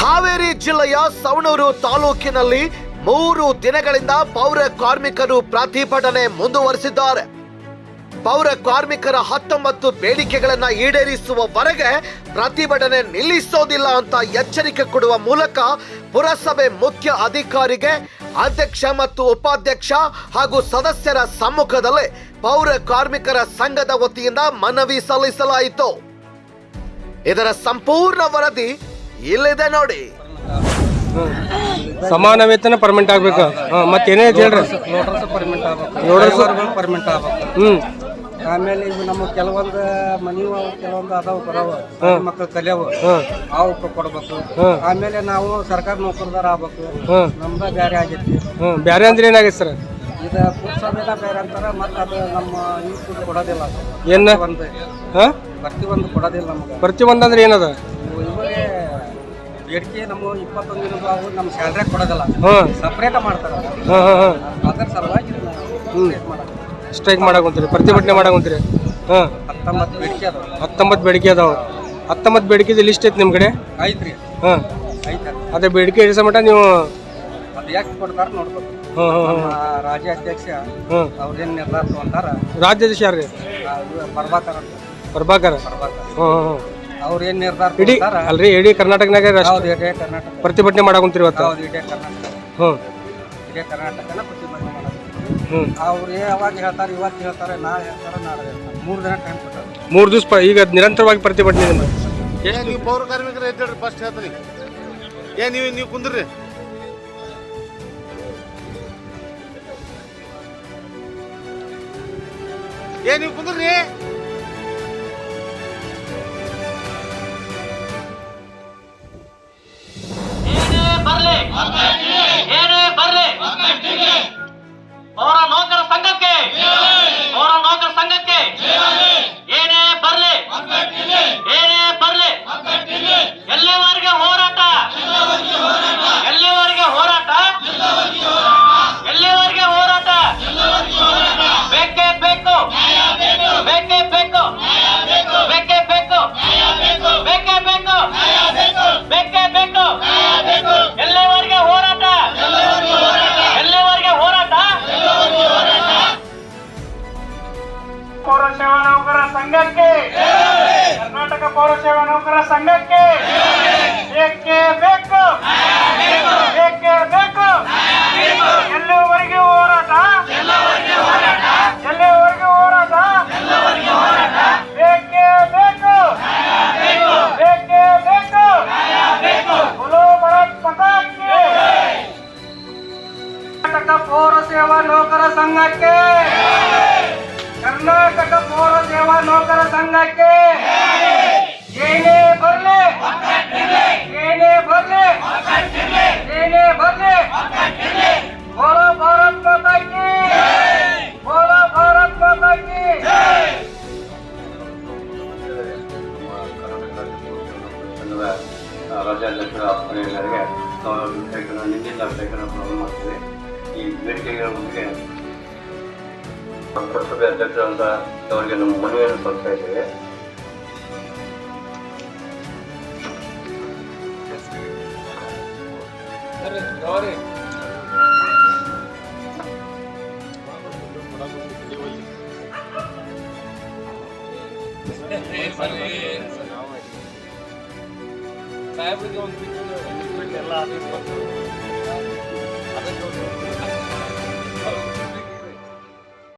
ಹಾವೇರಿ ಜಿಲ್ಲೆಯ ಸವಣೂರು ತಾಲೂಕಿನಲ್ಲಿ ಮೂರು ದಿನಗಳಿಂದ ಪೌರ ಕಾರ್ಮಿಕರು ಪ್ರತಿಭಟನೆ ಮುಂದುವರೆಸಿದ್ದಾರೆ. ಪೌರ ಕಾರ್ಮಿಕರ ಹತ್ತೊಂಬತ್ತು ಬೇಡಿಕೆಗಳನ್ನ ಈಡೇರಿಸುವವರೆಗೆ ಪ್ರತಿಭಟನೆ ನಿಲ್ಲಿಸೋದಿಲ್ಲ ಅಂತ ಎಚ್ಚರಿಕೆ ಕೊಡುವ ಮೂಲಕ ಪುರಸಭೆ ಮುಖ್ಯ ಅಧಿಕಾರಿಗೆ ಅಧ್ಯಕ್ಷ ಮತ್ತು ಉಪಾಧ್ಯಕ್ಷ ಹಾಗೂ ಸದಸ್ಯರ ಸಮ್ಮುಖದಲ್ಲಿ ಪೌರ ಕಾರ್ಮಿಕರ ಸಂಘದ ವತಿಯಿಂದ ಮನವಿ ಸಲ್ಲಿಸಲಾಯಿತು. ಇದರ ಸಂಪೂರ್ಣ ವರದಿ ಇಲ್ಲಿದೆ ನೋಡಿ. ಸಮಾನ ವೇತನ ಪರ್ಮನೆಂಟ್ ಆಗ್ಬೇಕು. ಮತ್ತೆ ಮತ್ತೇನೇ ಹೇಳ್ರಿ? ಲೋಟರ್ಸ್ ಪರ್ಮೆಂಟ್ ಆಗ್ಬೇಕು. ಹ್ಮ್ ಪರ್ಮಿಟ್ ಆಗ್ಬೇಕು. ಹ್ಞೂ ಆಮೇಲೆ ಇದು ನಮ್ಮ ಕೆಲವೊಂದು ಮನಿವು ಅವು ಕೆಲವೊಂದು ಅದಾವ ಬರವ ಮಕ್ಕಳು ಕಲಿಯವು. ಅವಕ್ಕೆ ಕೊಡ್ಬೇಕು. ಆಮೇಲೆ ನಾವು ಸರ್ಕಾರ ನೌಕರದಾರ ಆಗ್ಬೇಕು. ನಮ್ದ ಬ್ಯಾರೆ ಆಗೈತಿ. ಬ್ಯಾರೆ ಅಂದ್ರೆ ಏನಾಗೈತೆ ಸರ್? ಇದು ಪುರಸಭೆದ ಬೇರೆ ಅಂತಾರ ಮತ್ತೆ ಅದು ನಮ್ಮ ಯೂತ್ ಕೊಡೋದಿಲ್ಲ. ಏನ? ಒಂದು. ಪ್ರತಿ ಒಂದು ಕೊಡೋದಿಲ್ಲ ನಮ್ಗೆ. ಪ್ರತಿ ಒಂದಂದ್ರೆ ಏನದ? ಇವರೇ ಬೇಡಿಕೆ ನಮ್ಮ ಇಪ್ಪತ್ತೊಂದು ದಿನದ ಅವು ನಮ್ಮ ಸ್ಯಾಲ್ರಿ ಕೊಡೋದಿಲ್ಲ. ಸಪ್ರೇಟ್ ಮಾಡ್ತಾರ. ಅದ್ರ ಅದರ ಸಲುವಾಗಿ ಮಾಡೋದು. ಸ್ಟ್ರೈಕ್ ಮಾಡಾಕುಂತೀರಿ ಪ್ರತಿಭಟನೆ ಮಾಡಾಕುಂತೀರಿ ಹಾಂ. ಹತ್ತೊಂಬತ್ತು ಬೇಡಿಕೆ ಅದಾವ. ಹತ್ತೊಂಬತ್ತು ಬೇಡಿಕೆ ಅದಾವ. ಹತ್ತೊಂಬತ್ತು ಬೇಡಿಕೆದು ಲಿಸ್ಟ್ ಐತೆ ನಿಮ್ಮ ಕಡೆ? ಐತ್ರಿ. ಹಾಂ. ಐತೆ ಅದೇ. ಬೇಡಿಕೆ ಇಳಿಸೋ ಮಟ್ಟ ನೀವು ಅದು ಯಾಕೆ ಕೊಡ್ತಾರ ನೋಡ್ಬೇಕು. ಹಾಂ ಹಾಂ ಹಾಂ. ನಮ್ಮ ರಾಜ್ಯ ಅಧ್ಯಕ್ಷ ಹಾಂ. ಅವ್ರೇನ್ ನಿರ್ಧಾರ ತಗೊಂತಾರ ರಾಜ್ಯಾಧೀಶ ಯಾರು ರೀ ಪ್ರಭಾಕರ್ ಅಂತ. ಪ್ರಭಾಕರ್. ಪ್ರಭಾಕರ್. ಹಾಂ ಹಾಂ ಹಾಂ. ಅವ್ರ ಏನ್ ನಿರ್ಧಾರ ಇಡೀ ತಗೊಂತಾರ ಅಲ್ರಿ ಇಡೀ ಕರ್ನಾಟಕನಾಗ ರಾಷ್ಟ್ರ ಹೌದು ಇಡೇ ಕರ್ನಾಟಕ. ಪ್ರತಿಭಟನೆ ಮಾಡಾಕುಂತೀರಿ ಇವತ್ತು. ಹೌದು ಇಡೇ ಕರ್ನಾಟಕ. ಹ್ಞೂ ಇಡೇ ಕರ್ನಾಟಕನ ಪ್ರತಿಭಟನೆ ಹ್ಞೂ ಅವ್ರು ಯಾವಾಗ ಹೇಳ್ತಾರೆ ಇವತ್ತು ಹೇಳ್ತಾರೆ ನಾಳೆ ಹೇಳ್ತಾರೆ ನಾಳೆ ಹೇಳ್ತಾರೆ. ಮೂರು ದಿನ ಟೈಮ್ ಕೊಟ್ಟಾರೆ ಮೂರು ದಿವಸ ಪ- ಈಗ ನಿರಂತರವಾಗಿ ಪ್ರತಿಭಟನೆ. ಏ ನೀವು ಪೌರ ಕಾರ್ಮಿಕರು ಎದ್ದೇಳ್ರಿ ಫಸ್ಟ್ ಹೇಳ್ತೀನಿ. ಏ ನೀವು ನೀವು ಕುಂದ್ರಿ. ಏ ನೀವು ಕುಂದ್ರಿ. ಏನೇ ಬರ್ಲಿ. ಸಂಘಕ್ಕೆ. ಕರ್ನಾಟಕ ಪೌರ ಸೇವಾ ನೌಕರರ ಸಂಘಕ್ಕೆ. ಏಕೆ ಬೇಕು? ಏಕೆ ಬೇಕು? ಎಲ್ಲಿವರೆಗೂ ಹೋರಾಟ? ಎಲ್ಲಿವರೆಗೂ ಹೋರಾಟ? ಬೇಕೇ ಬೇಕು? ಬೇಕೇ ಬೇಕು? ಬುಲೋ ಭರತ್ ಪತಾಕಿ ಕರ್ನಾಟಕ ಪೌರ ಸೇವಾ ನೌಕರ ಸಂಘಕ್ಕೆ. ಕರ್ನಾಟಕ ಸೇವಾ ನೌಕರ ಸಂಘಕ್ಕೆ. ಏನೇ ಬರ್ಲಿ. ಏನೇ ಬರ್ಲಿ. ಏನೇ ಬರ್ಲಿ. ಬೋಲೋ ಭಾರತ್ ಮಾತಾ ಕಿ. ಬೋಲೋ ಭಾರತ್ ಮಾತಾ ಕಿ. ರಾಜ್ಯಾಧ್ಯಕ್ಷರ ನಾವು ಕಾರ್ಯಕ್ರಮ ನಿನ್ನಿಂದ ಕಾರ್ಯಕ್ರಮ ಪ್ರಾರಂಭ ಮಾಡ್ತೀವಿ ಈ ಬೇಡಿಕೆಗಳ ಬಗ್ಗೆ ಪುರಸಭೆ ಅಧ್ಯಕ್ಷರಂತ ಅವರಿಗೆ ನಮ್ಮ ಮನವಿಯನ್ನು ಸಲ್ಲಿಸ್ತಾ ಇದ್ದೇವೆ. ಸಾಹೇಬ್ರಿಗೆ ಒಂದು